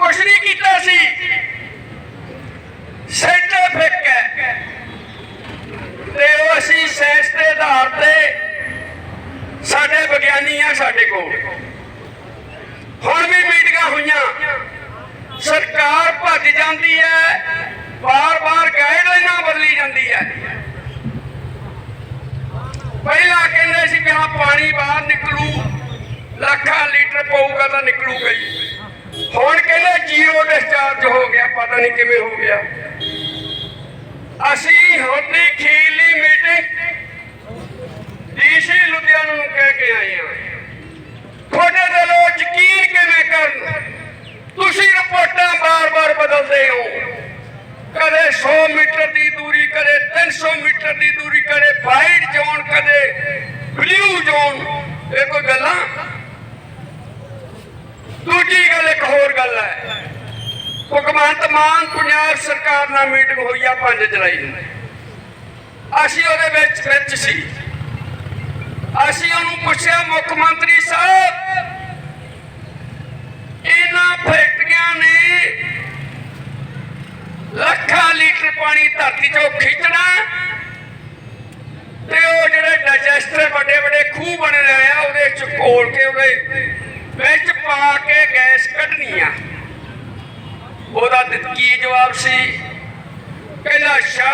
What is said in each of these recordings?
ਕੁਝ ਨਹੀਂ ਕੀਤਾ ਸੀ। ਸਰਟੀਫਿਕੇਟ ਹੈ। ਤੇ ਉਹ ਅਸੀਂ ਸਾਇੰਸ ਦੇ ਆਧਾਰ ਤੇ ਸਾਡੇ ਵਿਗਿਆਨੀ ਆ ਸਾਡੇ ਕੋਲ। ਹੁਣ ਵੀ ਮੀਟਿੰਗਾਂ ਹੋਈਆਂ। ਸਰਕਾਰ ਭੱਜ ਜਾਂਦੀ ਹੈ। ਬਾਰ-ਬਾਰ ਗਾਈਡਲਾਈਨਾਂ ਬਦਲੀ ਜਾਂਦੀ ਹੈ। ਪਹਿਲਾਂ ਕਹਿੰਦੇ ਸੀ ਕਿ ਹਾਂ ਪਾਣੀ ਬਾਹਰ ਨਿਕਲੂ। ਲੱਖਾਂ ਲੀਟਰ ਪਊਗਾ ਤਾਂ ਨਿਕਲੂਗਾ ਹੀ। ਹੁਣ ਕਹਿੰਦੇ ਜ਼ੀਰੋ ਡਿਸਚਾਰਜ ਹੋ ਗਿਆ, ਪਤਾ ਨਹੀਂ ਕਿਵੇਂ ਹੋ ਗਿਆ। ਅਸੀਂ ਹੁਣ ਦੀ ਖੀਲੀ ਮੀਟਿੰਗ ਡੀਸੀ ਲੁਧਿਆਣਾ ਨੂੰ ਕਹਿ ਕੇ ਆਏ ਹਾਂ ਤੁਹਾਡੇ ਦੇ ਲੋਕ ਯਕੀਨ ਕਿਵੇਂ ਕਰਨ ਤੁਸੀਂ ਰਿਪੋਰਟਾਂ ਬਾਰ-ਬਾਰ ਬਦਲਦੇ ਹੋ ਕਦੇ 100 ਮੀਟਰ ਦੀ ਦੂਰੀ ਕਦੇ 300 ਮੀਟਰ ਦੀ ਦੂਰੀ ਕਦੇ ਵਾਈਟ ਜ਼ੋਨ ਕਦੇ ਬਲੂ ਜ਼ੋਨ ਇਹ ਕੋਈ ਗੱਲਾਂ ਦੂਜੀ ਗੱਲ ਇੱਕ ਹੋਰ ਗੱਲ ਹੈ। ਭਗਵੰਤ ਮਾਨ ਪੰਜਾਬ ਸਰਕਾਰ ਨਾਲ ਮੀਟਿੰਗ ਹੋਈ ਆ 5 ਜੁਲਾਈ ਨੂੰ। ਅਸੀਂ ਉਹਦੇ ਵਿੱਚ ਵਿੱਚ ਸੀ। ਅਸੀਂ ਉਹਨੂੰ ਪੁੱਛਿਆ, ਮੁੱਖ ਮੰਤਰੀ ਸਾਹਿਬ, ਇਹਨਾਂ ਫੈਕਟਰੀਆਂ ਨੇ ਲੱਖਾਂ ਲੀਟਰ ਪਾਣੀ ਧਰਤੀ ਚੋਂ ਖਿੱਚਣਾ ਤੇ ਉਹ ਜਿਹੜੇ ਡਾਈਜੈਸਟਰ ਵੱਡੇ ਵੱਡੇ ਖੂਹ ਬਣ ਰਹੇ ਆ, ਉਹਦੇ ਚ ਘੋਲ ਕੇ ਉਹਦੇ ਵਿੱਚ ਪਾ ਕੇ ਗੈਸ ਕੱਢਣੀ ਆ। ਉਹਦਾ ਕੀ ਜਵਾਬ ਸੀ? ਕਹਿੰਦਾ ਅੱਛਾ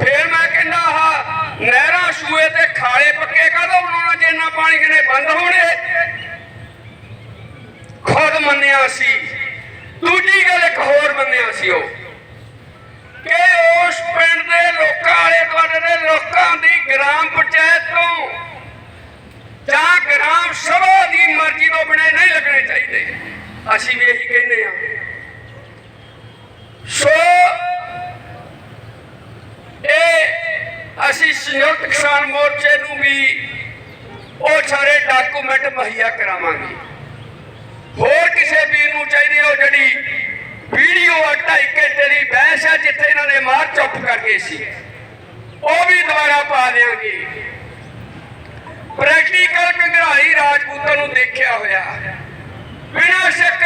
ਫੇਰ ਮੈਂ ਕਹਿੰਦਾ, ਆਹ ਨਹਿਰਾਂ ਸੂਏ ਤੇ ਖਾਲੇ ਪੱਕੇ ਕਾਹਦੋਂ ਬਣਾਉਣਾ? ਜੇ ਇੰਨਾ ਪਾਣੀ ਕਿਨੇ ਬੰਦ ਹੋਣੇ? ਖੁਦ ਮੰਨਿਆ ਸੀ। ਦੂਜੀ ਗੱਲ ਇੱਕ ਹੋਰ ਮੰਨਿਆ ਸੀ ਉਹ, ਕਿ ਉਸ ਪਿੰਡ ਦੇ ਲੋਕਾਂ ਵਾਲੇ ਦੁਆਲੇ ਦੇ ਲੋਕਾਂ ਦੀ ਗ੍ਰਾਮ ਪੰਚਾਇਤ ਤੋਂ ਜਾਂ ਗ੍ਰਾਮ ਸਭਾ ਦੀ ਮਰਜ਼ੀ ਨਹੀਂ ਲੱਗਣੇ ਚਾਹੀਦੇ। ਅਸੀਂ ਵੀ ਇਹੀ ਕਹਿੰਦੇ ਆ ਸੋ, ਇਹ ਅਸੀਂ ਸੰਯੁਕਤ ਕਿਸਾਨ ਮੋਰਚੇ ਨੂੰ ਵੀ ਉਹ ਸਾਰੇ ਡਾਕੂਮੈਂਟ ਮੁਹੱਈਆ ਕਰਾਵਾਂਗੇ। ਹੋਰ ਕਿਸੇ ਵੀਰ ਨੂੰ ਚਾਹੀਦੀ ਉਹ ਜਿਹੜੀ ਵੀਡੀਓ ਆ ਢਾਈ ਘੰਟੇ ਦੀ ਬਹਿਸ ਹੈ ਜਿੱਥੇ ਇਹਨਾਂ ਨੇ ਮਾਰ ਚੁੱਪ ਕਰ ਸੀ। ਉਹ ਵੀ ਦੁਬਾਰਾ ਪਾ ਦਿਆਂਗੇ। ਪ੍ਰੈਕਟੀਕਲ ਕੰਗਰਾਈ ਰਾਜਪੂਤਾਂ ਨੂੰ ਦੇਖਿਆ ਹੋਇਆ। ਬਿਨਾਂ ਸ਼ੱਕ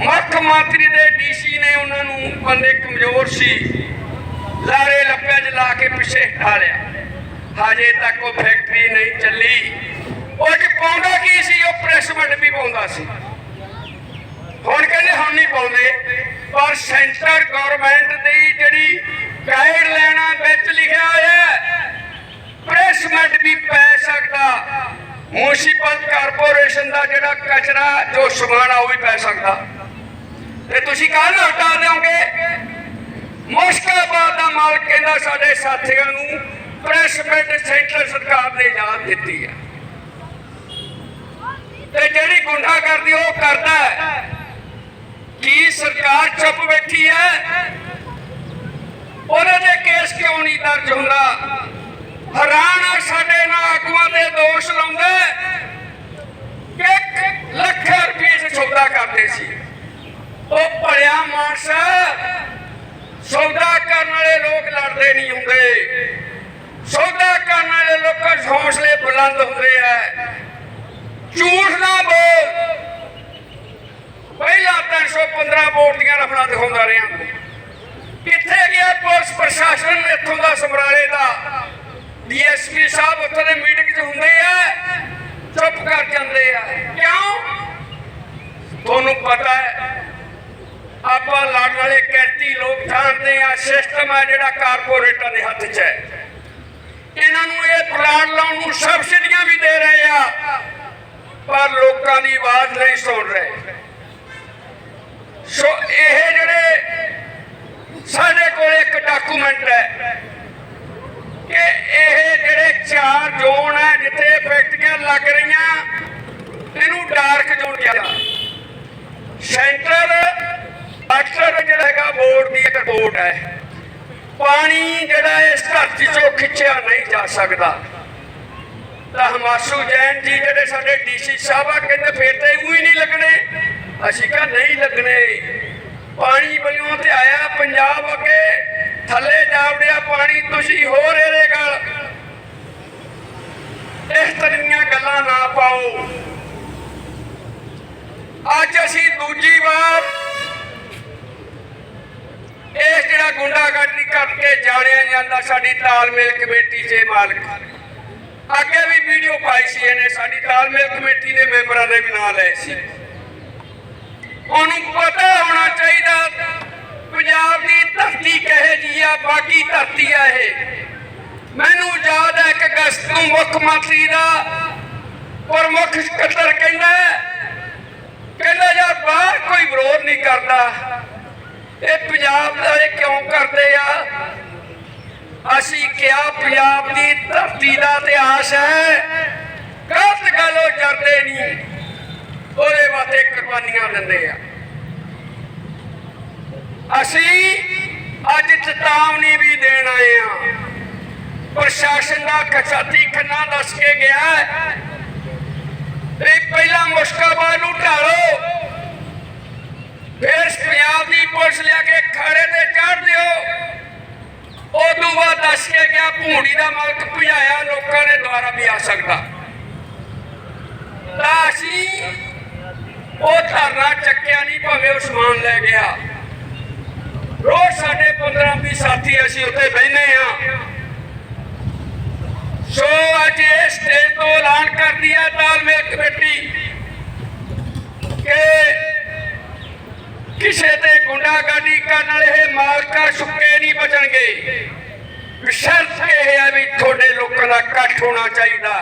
ਮੁੱਖ ਮੰਤਰੀ ਦੇ ਡੀਸੀ ਨੇ ਉਹਨਾਂ ਨੂੰ ਬੰਦੇ ਕਮਜ਼ੋਰ ਸੀ। ਲਾਰੇ ਲੱਪਿਆਂ 'ਚ ਲਾ ਕੇ ਪਿੱਛੇ ਹਟਾ ਲਿਆ। ਹਜੇ ਤੱਕ ਉਹ ਫੈਕਟਰੀ ਨਹੀਂ ਚੱਲੀ। ਉਹ ਚ ਪਾਉਂਦਾ ਕੀ ਸੀ? ਉਹ ਪ੍ਰੈਸਮੈਂਟ ਵੀ ਪਾਉਂਦਾ ਸੀ। ਹੁਣ ਕਹਿੰਦੇ ਹੁਣ ਨਹੀਂ ਪਾਉਂਦੇ। ਪਰ ਸੈਂਟਰ ਗਵਰਨਮੈਂਟ ਦੀ ਜਿਹੜੀ ਗਾਈਡ ਲੈਣਾ ਵਿੱਚ ਲਿਖਿਆ ਹੋਇਆ ਹੈ ਪ੍ਰੈਸਮੈਂਟ ਵੀ ਮਿਊਨਿਸਪਲ ਕਾਰਪੋਰੇਸ਼ਨ ਦਾ ਜਿਹੜਾ ਕਚਰਾ, ਜੋ ਸਮਾਨ ਉਹ ਵੀ ਪੈ ਸਕਦਾ। ਤੇ ਤੁਸੀਂ ਕਾਹਨ ਹਟਾ ਦਿਓਗੇ। ਮੁਸ਼ਕਾਬਾਦ ਦਾ ਮਾਲਕ ਕਹਿੰਦਾ, ਸਾਡੇ ਸਾਥੀਆਂ ਨੂੰ ਪ੍ਰੈਸਮੈਂਟ ਸੈਂਟਰ ਸਰਕਾਰ ਨੇ ਇਜਾਜ਼ਤ ਦਿੱਤੀ ਹੈ। ਤੇ ਜਿਹੜੀ ਗੁੰਡਾ ਕਰਦੀ ਉਹ ਕਰਦਾ ਹੈ, ਕੀ ਸਰਕਾਰ ਚੁੱਪ ਬੈਠੀ ਹੈ? ਉਹਨਾਂ ਦੇ ਕੇਸ ਕਿਉਂ ਨਹੀਂ ਦਰਜ ਹੁੰਦਾ? ਹੈਰਾਨ ਸਾਡੇ ਨਾਲ ਆਗੂਆਂ ਦੇ ਦੋਸ਼ ਲਾਉਂਦੇ। ਕਿ ਲੱਖ ਰੁਪਏ ਚ ਸੌਦਾ ਕਰਦੇ ਸੀ। ਉਹ ਭਲਿਆ ਮਾਨਸ, ਸੌਦਾ ਕਰਨ ਵਾਲੇ ਲੋਕ ਲੜਦੇ ਨਹੀਂ ਹੁੰਦੇ। ਸੌਦਾ ਕਰਨ ਵਾਲੇ ਲੋਕਾਂ ਦੇ ਹੌਸਲੇ ਬੁਲੰਦ ਹੁੰਦੇ ਆ। ਝੂਠ ਨਾ ਬੋਲ। ਪਹਿਲਾਂ 315 ਵੋਟ ਦੀਆਂ ਰਫਲਾਂ ਦਿਖਾਉਂਦਾ ਰਿਹਾ। ਕਿੱਥੇ ਗਿਆ ਪੁਲਿਸ ਪ੍ਰਸ਼ਾਸਨ? ਇੱਥੋਂ ਦਾ ਸਮਰਾਲੇ ਦਾ। ਡੀਐਸਪੀ ਸਾਹਿਬ ਉੱਥੇ ਦੇ ਮੀਟਿੰਗ 'ਚ ਹੁੰਦੇ ਆ, ਚੁੱਪ ਕਰ ਜਾਂਦੇ ਆ। ਕਿਉਂ? ਤੁਹਾਨੂੰ ਪਤਾ ਹੈ, ਆਪਾਂ ਲੜਨ ਵਾਲੇ ਕਿਰਤੀ ਲੋਕ ਜਾਣਦੇ ਆ ਸਿਸਟਮ ਆ ਜਿਹੜਾ ਕਾਰਪੋਰੇਟਾਂ ਦੇ ਹੱਥ 'ਚ ਹੈ। ਇਹਨਾਂ ਨੂੰ ਇਹ ਪਲਾਟ ਲਾਉਣ ਨੂੰ ਸਬਸਿਡੀਆਂ ਵੀ ਦੇ ਰਹੇ ਆ, ਪਰ ਲੋਕਾਂ ਦੀ ਆਵਾਜ਼ ਨਹੀਂ ਸੁਣ ਰਹੇ। ਸੋ ਇਹ ਜਿਹੜੇ 4 ਜੂਨ ਗਿਆ ਸੈਂਟਰ ਅਕਸਰ ਜਿਹੜਾ ਹੈਗਾ, ਬੋਰਡ ਦੀ ਇੱਕ ਰਿਪੋਰਟ ਹੈ। ਪਾਣੀ ਜਿਹੜਾ ਇਸ ਧਰਤੀ ਚੋਂ ਖਿੱਚਿਆ ਨਹੀਂ ਜਾ ਸਕਦਾ। ਤਾਂ ਹਮਾਸੂ ਜੈਨ ਜੀ ਜਿਹੜੇ ਸਾਡੇ ਡੀਸੀ ਸਾਹਿਬ ਆ, ਕਹਿੰਦੇ ਫੇਰ ਤਾਂ ਇਹੂ ਹੀ ਨਹੀਂ ਲੱਗਣੇ। ਅਸੀਂ ਕਹਾਂ, ਨਹੀਂ ਲੱਗਣੇ। ਪਾਣੀ ਬਲਿਓਂ ਤੇ ਆਇਆ, ਪੰਜਾਬ ਅੱਗੇ ਥੱਲੇ ਜਾਵੜਿਆ ਪਾਣੀ ਤੁਸੀਂ ਜਾਂਦਾ ਸਾਡੀ ਤਾਲਮੇਲ ਕਮੇਟੀ ਦੇ ਮਾਲਕ। ਅੱਗੇ ਵੀ ਵੀਡੀਓ ਪਾਈ ਸੀ ਇਹਨੇ, ਸਾਡੀ ਤਾਲਮੇਲ ਕਮੇਟੀ ਦੇ ਮੈਂਬਰਾਂ ਦੇ ਵੀ ਨਾਂ ਲਏ ਸੀ। ਉਹਨੂੰ ਪਤਾ ਹੋਣਾ ਚਾਹੀਦਾ, ਪੰਜਾਬ ਦੀ ਧਰਤੀ ਕਹੇ ਜੀ ਆ ਬਾਕੀ ਧਰਤੀ ਆ ਇਹ। ਮੈਨੂੰ ਯਾਦ ਹੈ ਕਿ ਅਗਸਤ ਨੂੰ ਮੁੱਖ ਮੰਤਰੀ ਦਾ ਪ੍ਰਮੁੱਖ ਸਕੱਤਰ ਕਹਿੰਦਾ ਕਹਿੰਦਾ ਯਾਰ ਬਾਹਰ ਕੋਈ ਵਿਰੋਧ ਨਹੀਂ ਕਰਦਾ। ਇਹ ਪੰਜਾਬ ਦਾ ਇਹ ਕਿਉਂ ਕਰਦੇ ਆ? ਅਸੀਂ ਕਿਹਾ ਪੰਜਾਬ ਦੀ ਧਰਤੀ ਦਾ ਇਤਿਹਾਸ ਹੈ। ਗਲਤ ਗੱਲ ਉਹ ਕਰਦੇ ਨਹੀਂ। ਉਹਦੇ ਵਾਸਤੇ ਕੁਰਬਾਨੀਆਂ ਦਿੰਦੇ ਆ। ਅਸੀਂ ਅੱਜ ਚੇਤਾਵਨੀ ਵੀ ਦੇਣ ਆਏ ਆ ਪ੍ਰਸ਼ਾਸਨ ਦਾ ਕਚਾਤੀ ਖੰਨਾ ਦੱਸ ਕੇ ਗਿਆ ਇਹ ਪਹਿਲਾਂ ਮੁਸ਼ਕਾਬਾਦ ਨੂੰ ਢਾਲੋ ਫਿਰ ਪੰਜਾਬ ਦੀ ਪੁਲਿਸ ਲਿਆ ਕੇ ਖਾੜੇ ਤੇ ਚਾੜ ਦਿਓ ਉਦੋਂ ਬਾਅਦ ਦੱਸ ਕੇ ਗਿਆ ਭੂੰਡੀ ਦਾ ਮਾਲਕ ਭਜਾਇਆ ਲੋਕਾਂ ਨੇ ਦੁਆਰਾ ਵੀ ਆ ਸਕਦਾ ਤਾਂ ਅਸੀਂ ਉਹ ਧਰਨਾ ਚੱਕਿਆ ਨਹੀਂ ਭਾਵੇਂ ਉਹ ਸਮਾਨ ਲੈ ਗਿਆ। ਰੋਜ਼ ਸਾਡੇ 15 20 ਸਾਥੀ ਅਸੀਂ ਉੱਤੇ ਬਹਿਨੇ ਆ ਸੋ ਅੱਜ ਇਸ ਸਟੇਜ ਤੋਂ ਐਲਾਨ ਕਰਦੀ ਹੈ ਤਾਲਮੇਲ ਕਮੇਟੀ ਕਿ ਕਿਸੇ ਤੇ ਗੁੰਡਾਗਰਦੀ ਕਰਨ ਵਾਲੇ ਇਹ ਮਾਲਕਾ ਸੁੱਕੇ ਨਹੀਂ ਬਚਣਗੇ। ਸ਼ਰਤ ਇਹ ਹੈ ਵੀ ਤੁਹਾਡੇ ਲੋਕਾਂ ਦਾ ਇਕੱਠ ਹੋਣਾ ਚਾਹੀਦਾ।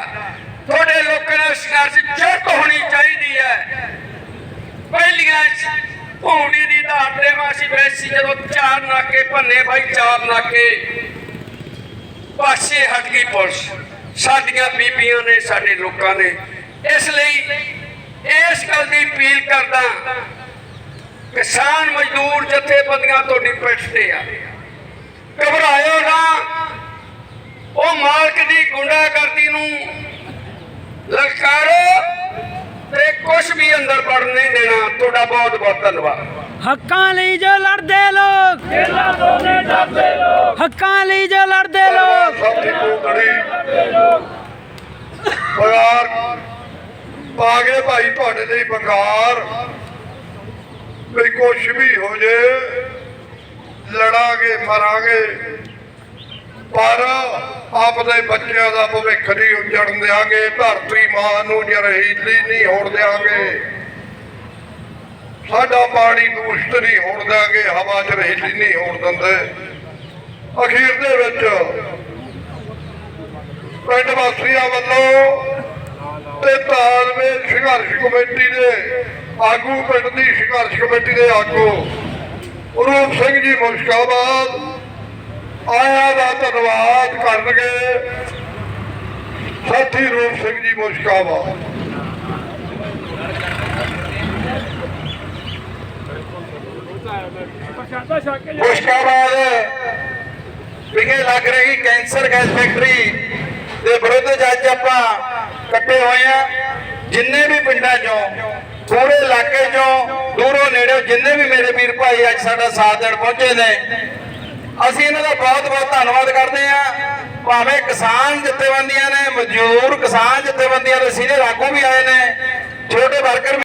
ਤੁਹਾਡੇ ਲੋਕਾਂ ਦਾ ਸੰਘਰਸ਼ ਜੁੱਟ ਹੋਣੀ ਚਾਹੀਦੀ ਹੈ। ਪਹਿਲੀਆਂ ਭੌਂਡੀ ਦੀ ਧਾਰ ਤੇ ਬੈਸੀ ਜਦੋਂ ਚਾਰ ਨਾਕੇ ਭੰਨੇ ਭਾਈ ਚਾਰ ਨਾਕੇ ਪਾਸੇ ਹਟ ਗਈ ਪੁਲਿਸ। ਸਾਡੀਆਂ ਬੀਬੀਆਂ ਨੇ, ਸਾਡੇ ਲੋਕਾਂ ਨੇ। ਇਸ ਲਈ ਇਸ ਗੱਲ ਦੀ ਅਪੀਲ ਕਰਦਾ ਕਿਸਾਨ ਮਜ਼ਦੂਰ ਜਥੇਬੰਦੀਆਂ ਤੁਹਾਡੀ ਪਿੱਠ ਤੇ ਆ। ਘਬਰਾਇਓ ਨਾ ਉਹ ਮਾਲਕ ਦੀ ਗੁੰਡਾਗਰਦੀ ਨੂੰ ਲਲਕਾਰੋ ਤੇ ਕੁਝ ਵੀ ਅੰਦਰ ਵੜਨ ਨਹੀਂ ਦੇਣਾ ਤੁਹਾਡਾ ਬਹੁਤ ਬਹੁਤ ਧੰਨਵਾਦ। ਹੱਕਾਂ ਲਈ ਜੋ ਲੜਦੇ ਲੋਕ। ਇਹਨਾਂ ਤੋਂ ਨਹੀਂ ਡਰਦੇ ਲੋਕ। ਹੱਕਾਂ ਲਈ ਜੋ ਲੜਦੇ ਲੋਕ ਸਾਥੀ ਕੋਟੜੀ ਬਗਾਰ ਪਾਗੇ ਭਾਈ ਤੁਹਾਡੇ ਲਈ ਬਗਾਰ। ਵੀ ਕੁਛ ਵੀ ਹੋ ਜੇ ਲੜਾਂਗੇ ਮਰਾਂਗੇ। ਪਰ ਆਪਦੇ ਬੱਚਿਆਂ ਦਾ ਭਵਿੱਖ ਨਹੀਂ ਉਜੜਨ ਦਿਆਂਗੇ ਧਰਤੀ ਮਾਂ ਨੂੰ ਜਰਹੀਲੀ ਨਹੀਂ ਹੋਣ ਦਿਆਂਗੇ। ਸਾਡਾ ਪਾਣੀ ਦੂਸ਼ਿਤ ਨਹੀਂ ਹੋਣ ਦਿਆਂਗੇ, ਹਵਾ ਚ ਰਹੀਲੀ ਨਹੀਂ ਹੋਣ ਦਿੰਦੇ। ਅਖੀਰ ਦੇ ਵਿੱਚ ਪਿੰਡ ਵਾਸੀਆਂ ਵੱਲੋਂ ਤੇ ਤਾਲਮੇਲ ਸੰਘਰਸ਼ ਕਮੇਟੀ ਦੇ ਆਗੂ, ਪਿੰਡ ਦੀ ਸੰਘਰਸ਼ ਕਮੇਟੀ ਦੇ ਆਗੂ, ਰੂਪ ਸਿੰਘ ਜੀ ਮੁਸ਼ਕਾਬਾਦ, ਆਇਆ ਦਾ ਧੰਨਵਾਦ ਕਰਨਗੇ। ਸਾਥੀ ਰੂਪ ਸਿੰਘ ਜੀ ਮੁਸ਼ਕਾਬਾਦ। ਮੁਸ਼ਕਾਬਾਦ ਵਿਖੇ ਲੱਗ ਰਹੀ ਕੈਂਸਰ ਗੈਸ ਫੈਕਟਰੀ ਦੇ ਵਿਰੁੱਧ ਅੱਜ ਆਪਾਂ ਇਕੱਠੇ ਹੋਏ ਆ ਜਿੰਨੇ ਵੀ ਪਿੰਡਾਂ ਚੋਂ, ਪੂਰੇ ਇਲਾਕੇ ਚੋਂ, ਦੂਰੋਂ ਨੇੜਿਓਂ ਜਿੰਨੇ ਵੀ ਮੇਰੇ ਵੀਰ ਭਾਈ ਅੱਜ ਸਾਡਾ ਸਾਥ ਦੇਣ ਪਹੁੰਚੇ ਨੇ, ਅਸੀਂ ਇਹਨਾਂ ਦਾ ਬਹੁਤ ਬਹੁਤ ਧੰਨਵਾਦ ਕਰਦੇ ਆ ਭਾਵੇਂ ਕਿਸਾਨ ਜਥੇਬੰਦੀਆਂ ਨੇ, ਮਜ਼ਦੂਰ ਕਿਸਾਨ ਜਥੇਬੰਦੀਆਂ ਦੇ ਸੀਨੀਅਰ ਆਗੂ ਵੀ ਆਏ ਨੇ, ਛੋਟੇ ਵਰਕਰ ਵੀ